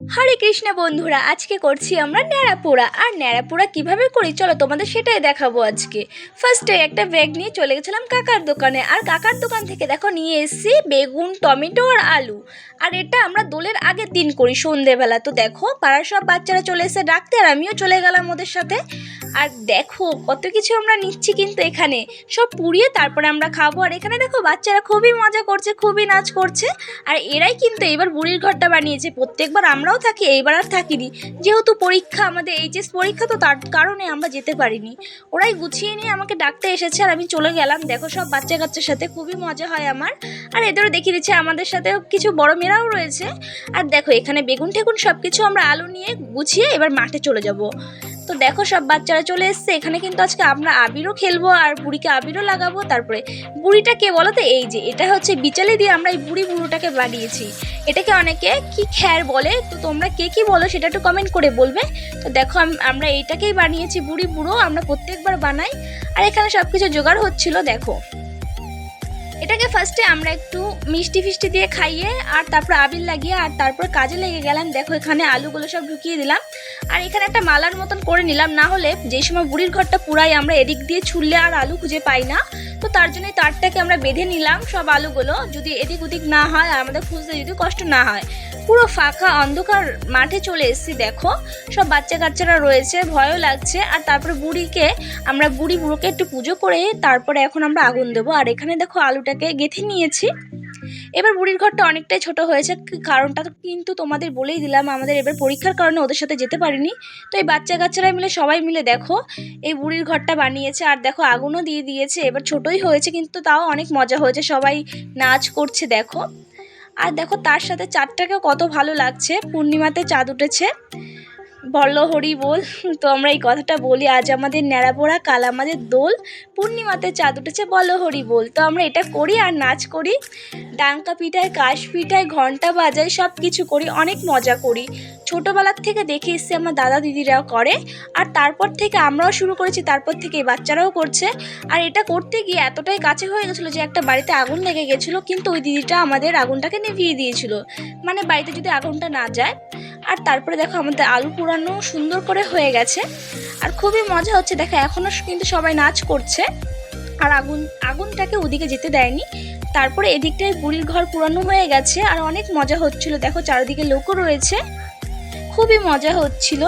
হরে কৃষ্ণ বন্ধুরা, আজকে করছি আমরা ন্যাড়াপোড়া। আর ন্যাড়াপোড়া কীভাবে করি? চলো তোমাদের সেটাই দেখাবো আজকে। ফার্স্টে একটা ব্যাগ নিয়ে চলে গেছিলাম কাকার দোকানে। আর কাকার দোকান থেকে দেখো নিয়ে এসেছি বেগুন, টমেটো আর আলু। আর এটা আমরা দোলের আগের দিন করি সন্ধেবেলা। তো দেখো, পাড়ার সব বাচ্চারা চলে এসে ডাকতে আর আমিও চলে গেলাম ওদের সাথে। আর দেখো, কত কিছু আমরা নিচ্ছি কিন্তু এখানে। সব পুড়িয়ে তারপরে আমরা খাব। আর এখানে দেখো, বাচ্চারা খুবই মজা করছে, খুবই নাচ করছে। আর এরাই কিন্তু এবার বুড়ির ঘরটা বানিয়েছে। প্রত্যেকবার আমরাও থাকি, এইবার আর থাকিনি। যেহেতু পরীক্ষা, আমাদের এইচএস পরীক্ষা, তো তার কারণে আমরা যেতে পারিনি। ওরাই গুছিয়ে নিয়ে আমাকে ডাকতে এসেছে আর আমি চলে গেলাম। দেখো, সব বাচ্চা কাচ্চার সাথে খুবই মজা হয় আমার। আর এদেরও দেখিয়ে দিচ্ছে, আমাদের সাথে কিছু বড় মেয়েরাও রয়েছে। আর দেখো, এখানে বেগুন টেগুন সব কিছু আমরা আলু নিয়ে গুছিয়ে এবার মাঠে চলে যাব। তো দেখো সব বাচ্চারা চলে এসছে। এখানে কিন্তু আজকে আমরা আবিরও খেলব আর বুড়িকে আবিরও লাগাবো। তারপরে বুড়িটা কে বলো তো এই যে, এটা হচ্ছে বিচালি দিয়ে আমরা এই বুড়ি বুড়োটাকে বানিয়েছি এটাকে অনেকে কি খ্যার বলে? তো তোমরা কে কি বলো সেটা একটু কমেন্ট করে বলবে। তো দেখো আমরা এইটাকেই বানিয়েছি বুড়ি বুড়ো। আমরা প্রত্যেকবার বানাই। আর এখানে সব কিছু জোগাড় হচ্ছিল, দেখো। এটাকে ফার্স্টে আমরা একটু মিষ্টি ফিষ্টি দিয়ে খাইয়ে আর তারপর আবির লাগিয়ে আর তারপর কাজে লেগে গেলাম। দেখো, এখানে আলুগুলো সব ঢুকিয়ে দিলাম। আর এখানে একটা মালার মতন করে নিলাম, না হলে যে সময় বুড়ির ঘরটা পুরাই আমরা এদিক দিয়ে ছুললে আর আলু খুঁজে পাই না। তো তার জন্য তারটাকে আমরা বেঁধে নিলাম সব আলুগুলো। যদি এদিক ওদিক না হয় আর আমাদের খুঁজতে যদি কষ্ট না হয়। পুরো ফাঁকা অন্ধকার মাঠে চলে এসেছি, দেখো। সব বাচ্চা কাচ্চারা রয়েছে, ভয়ও লাগছে। আর তারপরে বুড়িকে, আমরা বুড়ি বুড়োকে একটু পুজো করে তারপরে এখন আমরা আগুন দেবো। আর এখানে দেখো আলুটাকে গেঁথে নিয়েছি। এবার বুড়ির ঘরটা অনেকটাই ছোট হয়েছে কারণটা কিন্তু তোমাদের বলেই দিলাম, আমাদের এবার পরীক্ষার কারণে ওদের সাথে যেতে পারিনি। তো এই বাচ্চা কাচ্চারা মিলে সবাই মিলে দেখো, এই বুড়ির ঘরটা বানিয়েছে। আর দেখো, আগুনও দিয়ে দিয়েছে। এবার ছোটই হয়েছে, কিন্তু তাও অনেক মজা হয়েছে। সবাই নাচ করছে, দেখো। আর দেখো, তার সাথে চাঁদটাকেও কত ভালো লাগছে। পূর্ণিমাতে চাঁদ উঠেছে। বল হরি বল। তো আমরা এই কথাটা বলি, আজ আমাদের ন্যাড়াপোড়া, কাল আমাদের দোল। পূর্ণিমাতে চাঁদ উঠেছে বল হরি বল। তো আমরা এটা করি আর নাচ করি। ডাঙ্কা পিঠায়, কাশ পিঠায় ঘণ্টা বাজাই সব কিছু করি, অনেক মজা করি। ছোটোবেলার থেকে দেখে এসছে আমার দাদা দিদিরাও করে। আর তারপর থেকে আমরাও শুরু করেছি, তারপর থেকে বাচ্চারাও করছে। আর এটা করতে গিয়ে এতটাই কাছে হয়ে গেছিল যে একটা বাড়িতে আগুন লেগে গেছিল, কিন্তু ওই দিদিটা আমাদের আগুনটাকে নিভিয়ে দিয়েছিল। মানে বাড়িতে যদি আগুনটা না যায় আর তারপরে দেখো আমাদের আলু পোড়ানো সুন্দর করে হয়ে গেছে। আর খুবই মজা হচ্ছে, দেখো এখনও কিন্তু সবাই নাচ করছে। আর আগুন, আগুনটাকে ওদিকে যেতে দেয়নি। তারপরে এদিকটায় বুড়ির ঘর পুরানো হয়ে গেছে, আর অনেক মজা হচ্ছিল। দেখো চারিদিকে লোকও রয়েছে। খুবই মজা হচ্ছিল।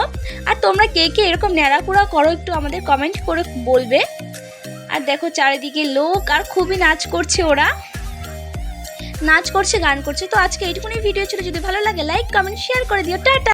আর তোমরা কে কে এরকম ন্যাড়াপোড়া করো একটু আমাদের কমেন্ট করে বলবে। আর দেখো চারিদিকে লোক, আর খুবই নাচ করছে ওরা। নাচ করছে, গান করছে। তো আজকে এইটুকুনি ভিডিও ছিল। যদি ভালো লাগে লাইক কমেন্ট শেয়ার করে দিও। টাটা!